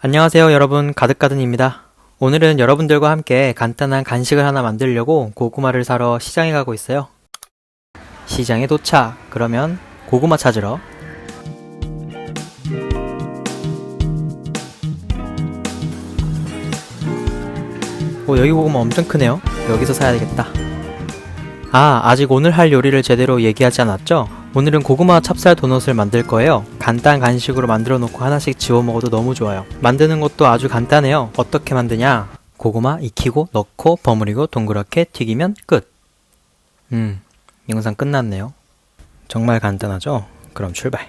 안녕하세요 여러분 가득가든입니다. 오늘은 여러분들과 함께 간단한 간식을 하나 만들려고 고구마를 사러 시장에 가고 있어요. 시장에 도착. 그러면 고구마 찾으러. 오 여기 고구마 엄청 크네요. 여기서 사야 되겠다. 아 아직 오늘 할 요리를 제대로 얘기하지 않았죠? 오늘은 고구마 찹쌀 도넛을 만들 거예요. 간단 간식으로 만들어 놓고 하나씩 지워 먹어도 너무 좋아요. 만드는 것도 아주 간단해요. 어떻게 만드냐? 고구마 익히고 넣고 버무리고 동그랗게 튀기면 끝. 음, 영상 끝났네요. 정말 간단하죠? 그럼 출발.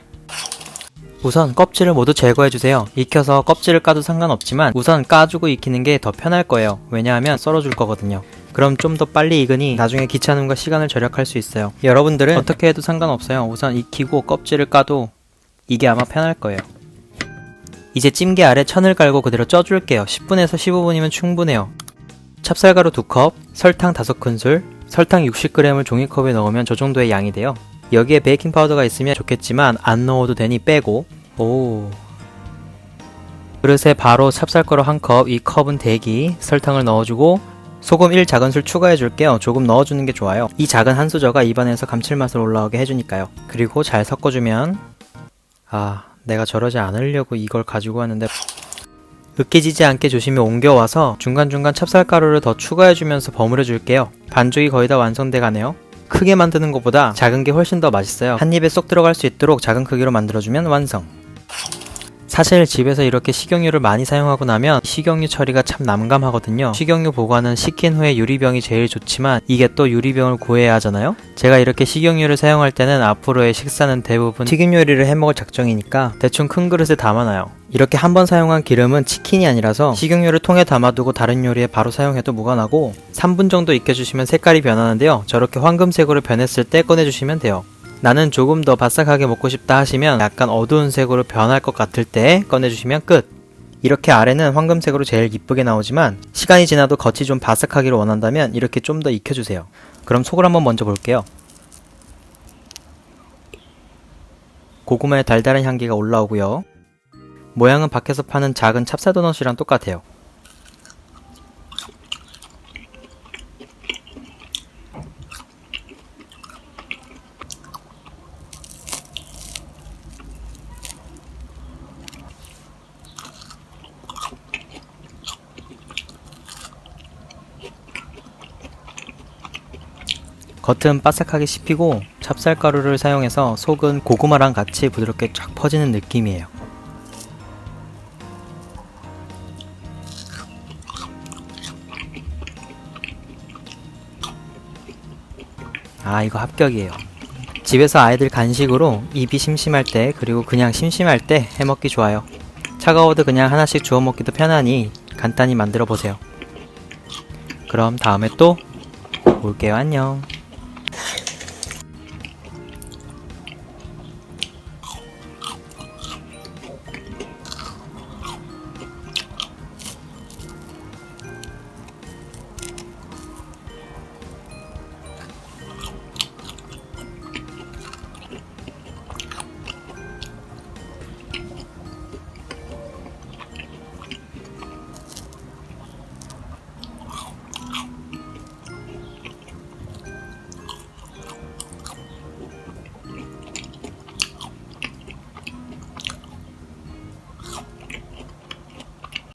우선 껍질을 모두 제거해 주세요. 익혀서 껍질을 까도 상관없지만 우선 까주고 익히는 게 더 편할 거예요. 왜냐하면 썰어줄 거거든요. 그럼 좀 더 빨리 익으니 나중에 귀찮음과 시간을 절약할 수 있어요. 여러분들은 어떻게 해도 상관없어요. 우선 익히고 껍질을 까도 이게 아마 편할 거예요. 이제 찜기 아래 천을 깔고 그대로 쪄줄게요. 10분에서 15분이면 충분해요. 찹쌀가루 2컵, 설탕 5큰술, 설탕 60g을 종이컵에 넣으면 저 정도의 양이 돼요. 여기에 베이킹 파우더가 있으면 좋겠지만 안 넣어도 되니 빼고 오 그릇에 바로 찹쌀가루 1컵, 이 컵은 대기, 설탕을 넣어주고 소금 1 작은술 추가해 줄게요. 조금 넣어주는 게 좋아요. 이 작은 한 수저가 입안에서 감칠맛을 올라오게 해주니까요. 그리고 잘 섞어주면 아 내가 저러지 않으려고 이걸 가지고 왔는데 으깨지지 않게 조심히 옮겨와서 중간중간 찹쌀가루를 더 추가해주면서 버무려 줄게요. 반죽이 거의 다 완성돼 가네요. 크게 만드는 것보다 작은 게 훨씬 더 맛있어요. 한 입에 쏙 들어갈 수 있도록 작은 크기로 만들어주면 완성. 사실 집에서 이렇게 식용유를 많이 사용하고 나면 식용유 처리가 참 난감하거든요. 식용유 보관은 식힌 후에 유리병이 제일 좋지만 이게 또 유리병을 구해야 하잖아요. 제가 이렇게 식용유를 사용할 때는 앞으로의 식사는 대부분 튀김 요리를 해먹을 작정이니까 대충 큰 그릇에 담아놔요. 이렇게 한 번 사용한 기름은 치킨이 아니라서 식용유를 통에 담아두고 다른 요리에 바로 사용해도 무관하고 3분 정도 익혀주시면 색깔이 변하는데요. 저렇게 황금색으로 변했을 때 꺼내주시면 돼요. 나는 조금 더 바삭하게 먹고 싶다 하시면 약간 어두운 색으로 변할 것 같을 때 꺼내주시면 끝. 이렇게 아래는 황금색으로 제일 이쁘게 나오지만 시간이 지나도 겉이 좀 바삭하기를 원한다면 이렇게 좀 더 익혀주세요. 그럼 속을 한번 먼저 볼게요. 고구마의 달달한 향기가 올라오고요. 모양은 밖에서 파는 작은 찹쌀 도넛이랑 똑같아요. 겉은 바삭하게 씹히고 찹쌀가루를 사용해서 속은 고구마랑 같이 부드럽게 쫙 퍼지는 느낌이에요. 아, 이거 합격이에요. 집에서 아이들 간식으로 입이 심심할 때, 그리고 그냥 심심할 때 해먹기 좋아요. 차가워도 그냥 하나씩 주워 먹기도 편하니 간단히 만들어 보세요. 그럼 다음에 또 올게요. 안녕.